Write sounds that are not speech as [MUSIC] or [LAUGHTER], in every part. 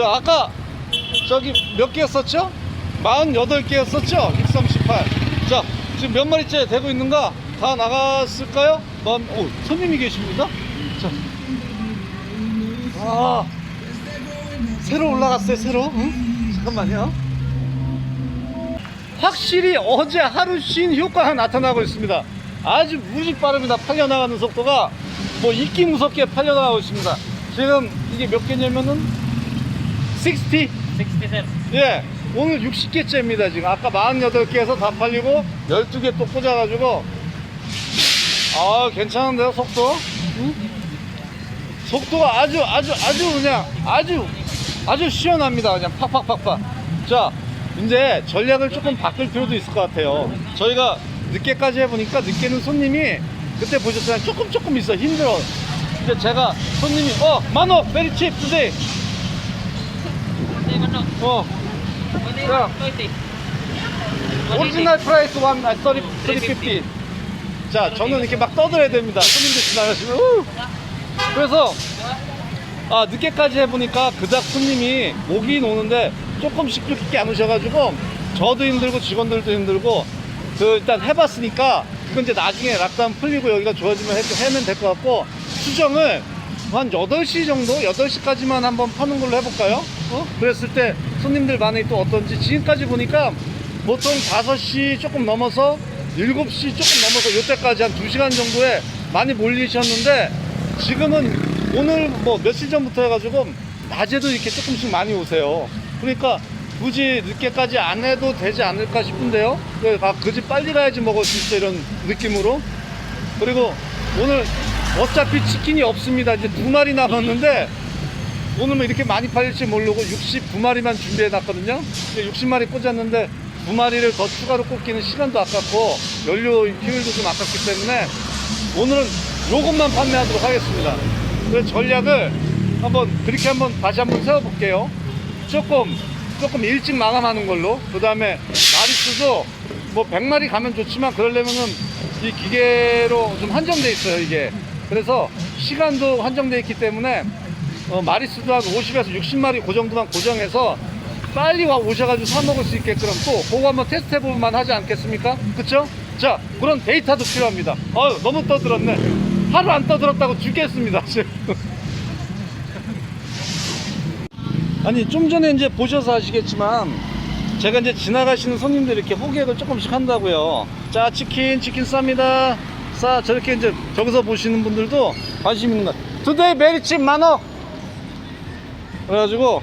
저 아까 저기 몇 개였었죠? 48개였었죠? 638. 자, 지금 몇 마리째 되고 있는가? 다 나갔을까요? 만, 오, 손님이 계십니다. 자. 아, 새로 올라갔어요, 새로. 응? 잠깐만요. 확실히 어제 하루 쉰 효과가 나타나고 있습니다. 아주 무지 빠릅니다. 팔려나가는 속도가 뭐 이끼 무섭게 팔려나가고 있습니다. 지금 이게 몇 개냐면은 60? 67. 예, 오늘 60개째입니다. 지금 아까 48개에서 다 팔리고 12개 또 꽂아가지고 아 괜찮은데요 속도? 응? 속도가 아주 아주 아주 그냥 아주 아주 시원합니다. 그냥 팍팍팍팍. 자 이제 전략을 조금 바꿀 필요도 있을 것 같아요. 저희가 늦게까지 해보니까 늦게는 손님이 그때 보셨잖아요. 조금 조금 있어 힘들어. 근데 제가 손님이 어 만원 베리 칩 투데이 20. 오리지널 프라이스 원 아, 30, 350. 자, 저는 이렇게 막 떠들어야 됩니다. 손님들 지나가시면. 우! 그래서, 아, 늦게까지 해보니까 그닥 손님이 오긴 오는데 조금씩 늦게 안 오셔가지고 저도 힘들고 직원들도 힘들고 그 일단 해봤으니까 그건 이제 나중에 락다운 풀리고 여기가 좋아지면 해, 하면 될 것 같고 수정을 한 8시 정도? 8시까지만 한번 파는 걸로 해볼까요? 어? 그랬을 때 손님들 반응이 또 어떤지 지금까지 보니까 보통 5시 조금 넘어서 7시 조금 넘어서 요때까지 한 2시간 정도에 많이 몰리셨는데 지금은 오늘 뭐 며칠 전부터 해가지고 낮에도 이렇게 조금씩 많이 오세요. 그러니까 굳이 늦게까지 안 해도 되지 않을까 싶은데요. 그, 아, 그지 빨리 가야지 먹을 수 있어 이런 느낌으로. 그리고 오늘 어차피 치킨이 없습니다. 이제 두 마리 남았는데 오늘 뭐 이렇게 많이 팔릴지 모르고 69마리만 준비해 놨거든요. 60마리 꽂았는데 두 마리를 더 추가로 꽂기는 시간도 아깝고 연료 효율도 좀 아깝기 때문에 오늘은 요것만 판매하도록 하겠습니다. 그래서 전략을 한번 그렇게 한번 다시 한번 세워볼게요. 조금 조금 일찍 마감하는 걸로. 그 다음에 마리수도 뭐 100마리 가면 좋지만 그러려면은 이 기계로 좀 한정돼 있어요 이게. 그래서 시간도 한정돼 있기 때문에 어, 마리 수도 한 50에서 60마리 그 정도만 고정해서 빨리 와 오셔가지고 사 먹을 수 있게끔 또 그거 한번 테스트 해보면 하지 않겠습니까? 그쵸? 자 그런 데이터도 필요합니다. 아유 너무 떠들었네. 하루 안 떠들었다고 죽겠습니다. 지금. [LAUGHS] 아니 좀 전에 이제 보셔서 아시겠지만 제가 이제 지나가시는 손님들 이렇게 호객을 조금씩 한다고요. 자 치킨 치킨 쌉니다. 싸 저렇게 이제 저기서 보시는 분들도 관심 있는 것. 투데이 메리칩 만원. 그래가지고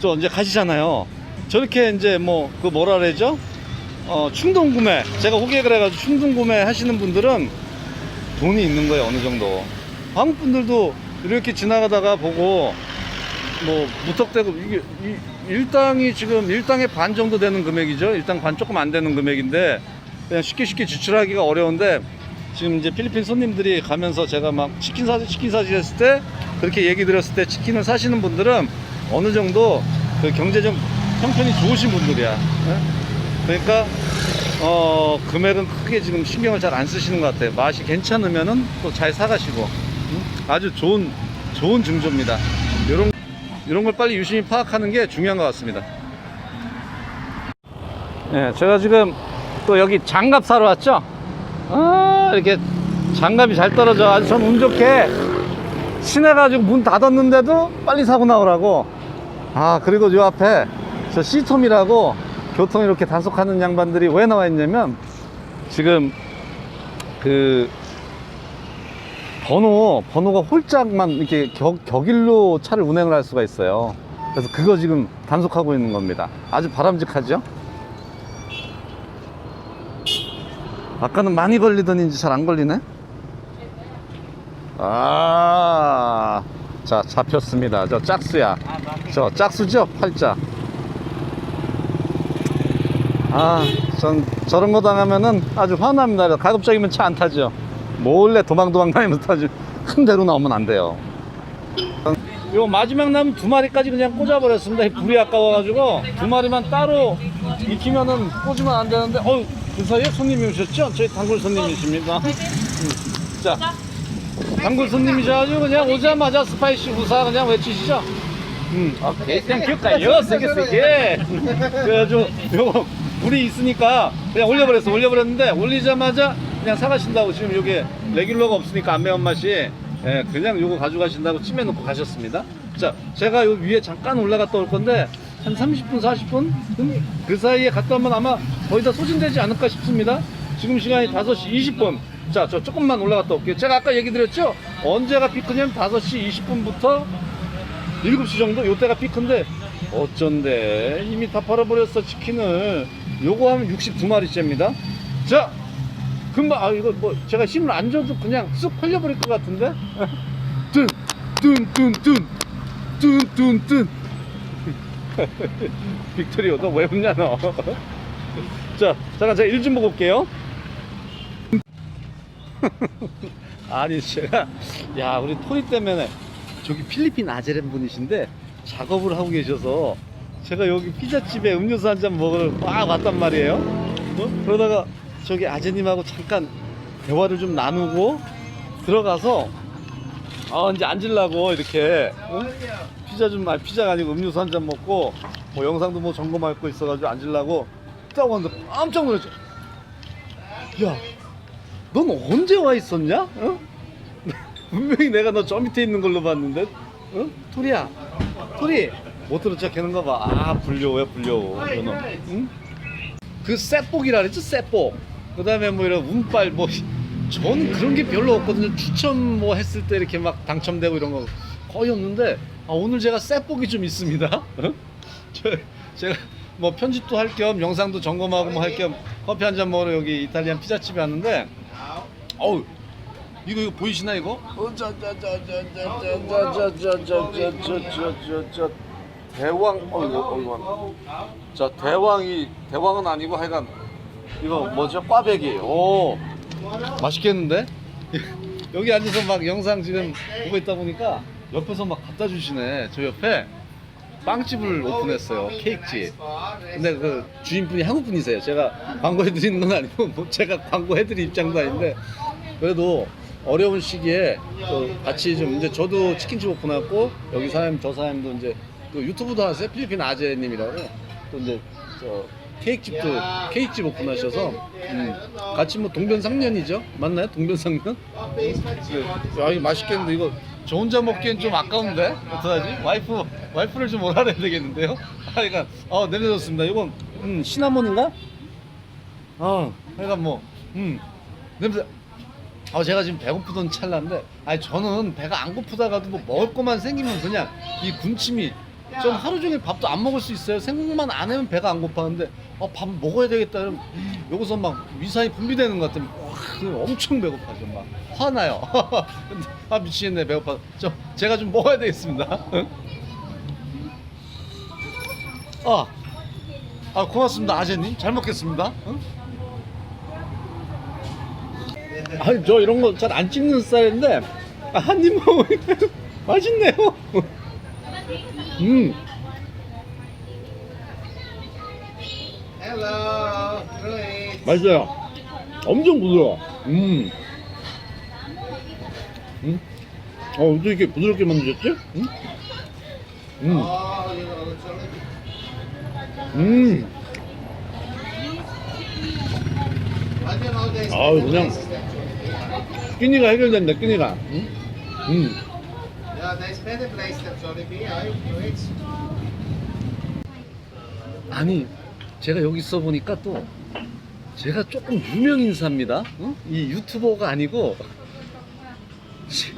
저 이제 가시잖아요. 저렇게 이제 뭐 그 뭐라 그러죠? 어 충동 구매. 제가 호객을 해가지고 충동 구매 하시는 분들은 돈이 있는 거예요 어느 정도. 한국 분들도 이렇게 지나가다가 보고 뭐 무턱대고 이게 이 일당이 지금 일당의 반 정도 되는 금액이죠. 일당 반 조금 안 되는 금액인데 그냥 쉽게 쉽게 지출하기가 어려운데 지금 이제 필리핀 손님들이 가면서 제가 막 치킨 사지 치킨 사지 했을 때 그렇게 얘기 드렸을 때 치킨을 사시는 분들은 어느 정도 그 경제적 형편이 좋으신 분들이야. 예? 그러니까 어 금액은 크게 지금 신경을 잘 안 쓰시는 것 같아요. 맛이 괜찮으면은 또 잘 사가시고 음? 아주 좋은 좋은 증조입니다. 이런 이런 걸 빨리 유심히 파악하는 게 중요한 것 같습니다. 예, 제가 지금 또 여기 장갑 사러 왔죠. 아, 이렇게 장갑이 잘 떨어져. 아주 전운 좋게 친해가지고 문 닫았는데도 빨리 사고 나오라고. 아, 그리고 요 앞에 저 시톰이라고 교통 이렇게 단속하는 양반들이 왜 나와 있냐면 지금 그 번호, 번호가 홀짝만 이렇게 격, 격일로 차를 운행을 할 수가 있어요. 그래서 그거 지금 단속하고 있는 겁니다. 아주 바람직하죠? 아까는 많이 걸리더니 잘안 걸리네? 아, 자, 잡혔습니다. 저 짝수야. 저 짝수죠? 팔자. 아, 전 저런 거 당하면은 아주 화납니다. 가급적이면 차 안 타죠. 몰래 도망도망 다니면서 타지. 큰 대로 나오면 안 돼요. 요 마지막 남은 두 마리까지 그냥 꽂아버렸습니다. 불이 아까워가지고 두 마리만 따로 익히면은 꽂으면 안 되는데, 어 그 사이에 손님이 오셨죠? 저희 단골 손님이십니다. 음. 자, 단골 손님이셔가지고 그냥 오자마자 스파이시 우사 그냥 외치시죠. 음, 오케이. 땡큐 가요. 세게 세게. 그래가지고 요거 물이 있으니까 그냥 올려버렸어. 올려버렸는데 올리자마자 그냥 사가신다고 지금 요게 레귤러가 없으니까 안 매운 맛이 예, 그냥 요거 가져가신다고 찜해 놓고 가셨습니다. 자, 제가 요 위에 잠깐 올라갔다 올 건데 한 30분, 40분 그 사이에 갔다 오면 아마 거의 다 소진되지 않을까 싶습니다. 지금 시간이 5시 20분. 자, 저 조금만 올라갔다 올게요. 제가 아까 얘기 드렸죠? 언제가 피크냐면 5시 20분부터 7시 정도? 요때가 피크인데 어쩐데 이미 다 팔아버렸어 치킨을 요거 하면 62마리째입니다 자 금방 아 이거 뭐 제가 힘을 안 줘도 그냥 쑥 팔려버릴 것 같은데 뚠뚠뚠뚠뚠뚠뚠 [LAUGHS] 빅토리오 너 왜 웃냐 너 자 [LAUGHS] 잠깐 제가 일 좀 보고 올게요 [LAUGHS] 아니 제가 야 우리 토리 때문에 저기 필리핀 아제렌 분이신데 작업을 하고 계셔서 제가 여기 피자집에 음료수 한 잔 먹으러 막 왔단 말이에요 어? 그러다가 저기 아제님하고 잠깐 대화를 좀 나누고 들어가서 아 이제 앉으려고 이렇게 어? 피자 좀 아니 피자가 아니고 음료수 한 잔 먹고 뭐 영상도 뭐 점검할 거 있어가지고 앉으려고 딱 왔는데 깜짝 놀랐죠 야 넌 언제 와 있었냐? 어? [LAUGHS] 분명히 내가 너 저 밑에 있는 걸로 봤는데, 어? 토리야, 토리, 못 들었죠? 걔는가 봐. 아, 불려오야, 불려오. 너는. 응? 그 셋복이라 그랬죠? 셋복. 그 다음에 뭐 이런 운빨, 뭐, 전 그런 게 별로 없거든요. 추첨 뭐 했을 때 이렇게 막 당첨되고 이런 거 거의 없는데, 아, 오늘 제가 셋복이 좀 있습니다. 어? 저, 제가 뭐 편집도 할 겸 영상도 점검하고 뭐 할 겸 커피 한 잔 먹으러 여기 이탈리안 피자집에 왔는데, 어우 이거 이거 보이시나 이거? 대왕 어이구 어이구 자 대왕이 대왕은 아니고 하여간 이거 뭐죠 꽈배기 오 맛있겠는데 여기 앉아서 막 영상 지금 보고 있다 보니까 옆에서 막 갖다 주시네. 저 옆에 빵집을 오픈했어요. 케이크집. 근데 그 주인분이 한국 분이세요. 제가 광고해 드리는 건 아니고 뭐 제가 광고해 드릴 입장도 아닌데 그래도 어려운 시기에 또 같이 좀 이제 저도 치킨집 오픈했고 여기 사장님 저 사장님도 이제 또 유튜브도 하세요. 필리핀 아재님이라고. 또 이제 저 케이크집도 케이크집 오픈하셔서 음, 같이 뭐 동변상련이죠? 맞나요? 동변상련? 야 이거 맛있겠는데 이거 저 혼자 먹기엔 좀 아까운데 어떡하지? 와이프 와이프를 좀 오라래야 되겠는데요? 아 [LAUGHS] 그러니까 어 냄새 좋습니다 이건 음, 시나몬인가? 어 하여간 뭐음 냄새 아 제가 지금 배고프던 찰나인데 아니 저는 배가 안 고프다가도 뭐 먹을 것만 생기면 그냥 이 군침이 전 하루 종일 밥도 안 먹을 수 있어요. 생각만 안 하면 배가 안 고파는데 어, 밥 먹어야 되겠다. 그러면 여기서 막 위산이 분비되는 것 같으면 엄청 배고파져 막 화나요. [LAUGHS] 아 미치겠네 배고파. 저 제가 좀 먹어야 되겠습니다. 응? 아, 아 고맙습니다 아재님. 잘 먹겠습니다. 응? 아니 저 이런 거 잘 안 찍는 스타일인데 아, 한입 먹으니까 [LAUGHS] 맛있네요. 음. 맛있어요. 엄청 부드러워. 음. 음. 어, 어떻게 이렇게 부드럽게 만드셨지? 음. 음. Oh. 음. Oh, better 그냥-. 끼니가 해결된다, 끼니가. 음. 음. 아니 제가 여기 있어 보니까 또 제가 조금 유명 인사입니다. 어? 이 유튜버가 아니고 [LAUGHS] 치-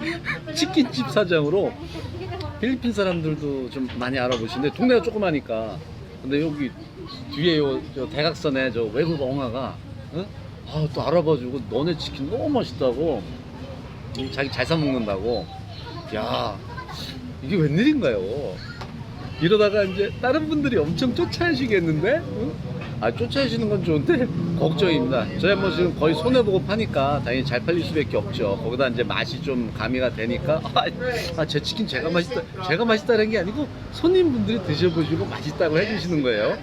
치킨집 사장으로 필리핀 사람들도 좀 많이 알아보시는데 동네가 조그마니까 근데 여기 뒤에 요, 저 대각선에 저 외국 엉아가 어? 아, 또 알아봐주고 너네 치킨 너무 맛있다고 음, 자기 잘 사 먹는다고 야 이게 웬일인가요? 이러다가 이제 다른 분들이 엄청 쫓아하시겠는데? 응? 아 쫓아하시는 건 좋은데 [LAUGHS] 걱정입니다. 저희 뭐 지금 거의 손해 보고 파니까 당연히 잘 팔릴 수밖에 없죠. 거기다 이제 맛이 좀 가미가 되니까 [LAUGHS] 아제 치킨 제가 맛있다 제가 맛있다는 게 아니고 손님분들이 드셔보시고 맛있다고 해주시는 거예요.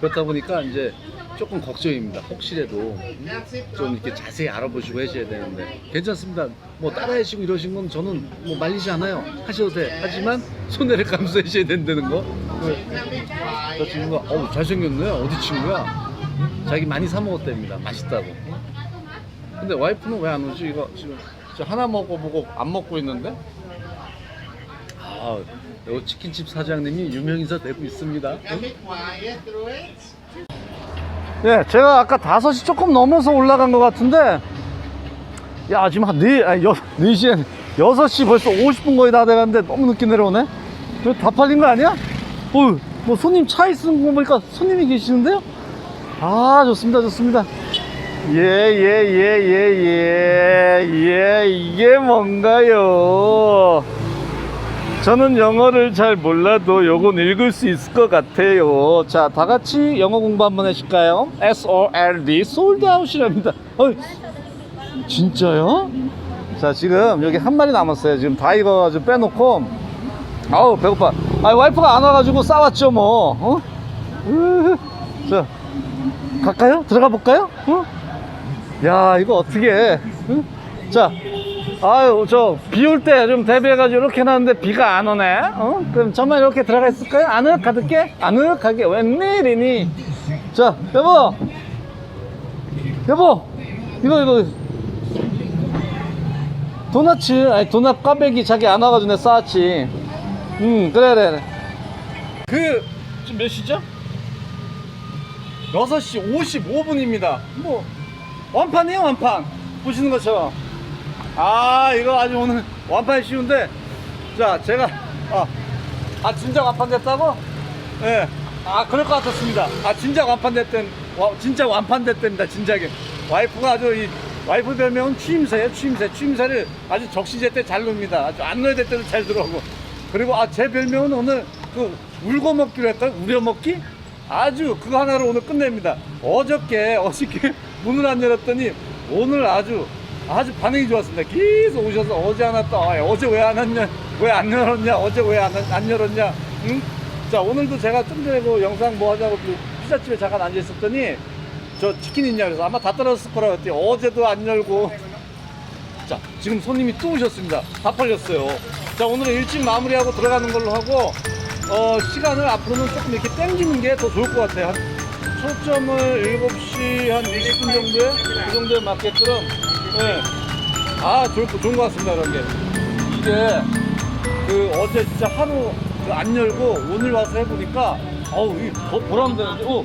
그렇다 보니까 이제 조금 걱정입니다. 혹시라도 음? 좀 이렇게 자세히 알아보시고 하셔야 되는데 괜찮습니다. 뭐 따라하시고 이러신 건 저는 뭐 말리지 않아요. 하셔도 돼. 하지만 손해를 감수해줘야 된다는 거. Dry. 저 친구가 어우 잘생겼네 어디 친구야? 자기 많이 사 먹었답니다 맛있다고 근데 와이프는 왜 안 오지 이거 지금 저 하나 먹어보고 안 먹고 있는데 아 요 치킨집 사장님이 유명인사 되고 있습니다. 예 제가 아까 5시 조금 넘어서 올라간 것 같은데 야 지금 한 4, 아니, 여, 4시에 6시 벌써 50분 거의 다 돼가는데 너무 늦게 내려오네 다 팔린 거 아니야? 어, 뭐 손님 차 있는 거 보니까 손님이 계시는데요? 아 좋습니다 좋습니다 예 예 예 예 예 예 이게 뭔가요 저는 영어를 잘 몰라도 요건 읽을 수 있을 것 같아요 자 다 같이 영어 공부 한번 하실까요? S-O-L-D 솔드 아웃이랍니다 어이, 진짜요? 자 지금 여기 한 마리 남았어요 지금 다 익어가지고 빼놓고 아우 배고파 아 와이프가 안 와가지고 싸웠죠 뭐 어? 자 갈까요? 들어가 볼까요? 어? 야 이거 어떻게 해? 응? 자 아유 저 비 올 때 좀 대비해가지고 이렇게 해놨는데 비가 안 오네. 어? 그럼 저만 이렇게 들어가 있을까요? 아늑하게 아늑하게 웬일이니? 자 여보! 여보! 이거 이거. 도넛츠 아니 도넛 꽈배기 자기 안 와가지고 내가 싸왔지. 응 그래 그래 그 지금 몇 시죠? 6시 55분입니다. 뭐 완판이에요 완판. 보시는 것처럼 아 이거 아주 오늘 완판이 쉬운데 자 제가 아, 아 진짜 완판됐다고? 예. 아 그럴 것 같았습니다 아 진짜 완판됐던 와, 진짜 완판됐답니다 진작에 와이프가 아주 이 와이프 별명은 취임새예요 취임새 취임새를 아주 적시제 때 잘 놉니다 아주 안 넣어야 될 때도 잘 들어오고 그리고 아 제 별명은 오늘 그 울고 먹기로 할까요? 우려 먹기? 아주 그거 하나로 오늘 끝냅니다. 어저께 어저께 [LAUGHS] 문을 안 열었더니 오늘 아주 아주 반응이 좋았습니다. 계속 오셔서 어제 안 왔다. 아, 어제 왜 안 왔냐? 왜 안 열었냐? 어제 왜 안 안 열었냐? 응? 자 오늘도 제가 좀 전에 그 영상 뭐 하자고 그 피자집에 잠깐 앉아 있었더니 저 치킨 있냐 그래서 아마 다 떨어졌을 거라고 했더니 어제도 안 열고 자 지금 손님이 또 오셨습니다 다 팔렸어요 자 오늘은 일찍 마무리하고 들어가는 걸로 하고 어 시간을 앞으로는 조금 이렇게 땡기는 게 더 좋을 것 같아요 한 초점을 7시 한 20분 정도에 그 정도에 맞게끔 네. 아 거- 좋은 것 같습니다 그런 게 이게 그 어제 진짜 하루 그안 열고 오늘 와서 해보니까 어우 이더 보람되는데. 어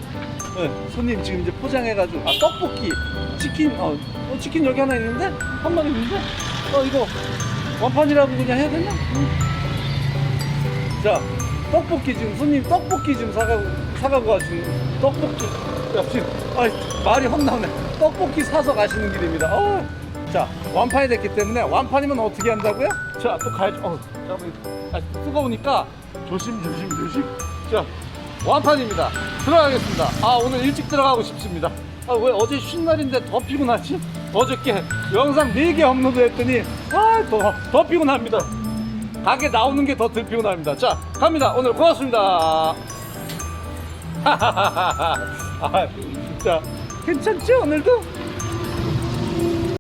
네, 손님 지금 이제 포장해가지고 아 떡볶이 치킨 어, 어, 치킨 여기 하나 있는데? 한 마리 있는데? 어 이거 완판이라고 그냥 해야 되냐? 자 떡볶이 지금 손님 떡볶이 지금 사가고 사가고 가지고 떡볶이 야 지금 아 말이 확 나오네 떡볶이 사서 가시는 길입니다. 어. 자 완판이 됐기 때문에 완판이면 어떻게 한다고요? 자 또 가야죠. 어, 자, 뭐, 아, 뜨거우니까 조심 조심 조심. 자 완판입니다. 들어가겠습니다. 아 오늘 일찍 들어가고 싶습니다. 아 왜 어제 쉰 날인데 더 피곤하지? 어저께 영상 4개 업로드 했더니 아더 더 피곤합니다. 가게 나오는 게 더 덜 피곤합니다. 자 갑니다. 오늘 고맙습니다. [LAUGHS] 아 진짜 괜찮죠 오늘도?